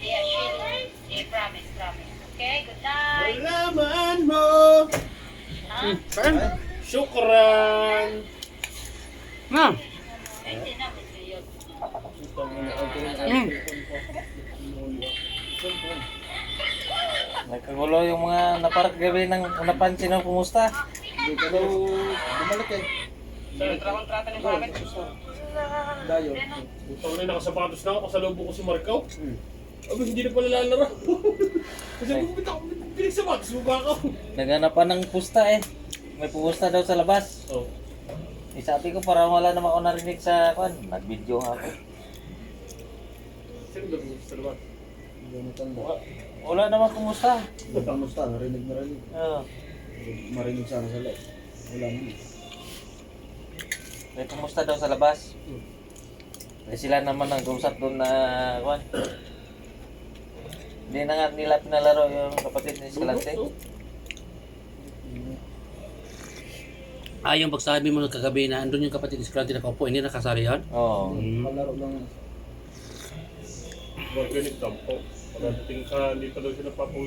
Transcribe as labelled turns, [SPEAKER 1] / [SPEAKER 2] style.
[SPEAKER 1] Yeah, she,
[SPEAKER 2] yeah,
[SPEAKER 1] promise, promise. Okay, good night. Malaman mo. Ha? Parang, syukran. Ma'am. Mm.
[SPEAKER 3] Nagkagulo yung mga naparag gabi ng unapansin ng kumusta.
[SPEAKER 4] Hindi ka bumalik eh. Dayo.
[SPEAKER 2] Utang na nakasapatos na ako, kasalubong ko si Marcaw.
[SPEAKER 4] Hmm.
[SPEAKER 2] Abi, hindi na pala lalaro. Kasi bumit ako, pinagsapatos mo ba ako?
[SPEAKER 3] Naghanap pa ng pusta eh. May pusta daw sa labas.
[SPEAKER 2] Oh.
[SPEAKER 3] Eh, sabi ko parang wala naman ako narinig sa kwan. Nag-video nga ako.
[SPEAKER 2] Sino ba sa labas?
[SPEAKER 4] Hindi mo tanda.
[SPEAKER 3] Wa- Wala naman kumusta.
[SPEAKER 4] Kamusta? Narinig narinig.
[SPEAKER 3] Oo.
[SPEAKER 4] Marinig sana sa loob. Wala naman.
[SPEAKER 3] May kumusta daw sa labas. Eh, sila naman nag-usap doon na kwan. Hindi na nga nila pinalaro yung kapatid ni Escalante.
[SPEAKER 1] Ah, yung pagsabi mo nung kagabi na andun yung kapatid ni Scranty na kaupo, hindi nakasali yan?
[SPEAKER 3] Oo.
[SPEAKER 4] Palaro lang.
[SPEAKER 2] Organic tampo. Pagdating ka, hindi pa daw siya napapawi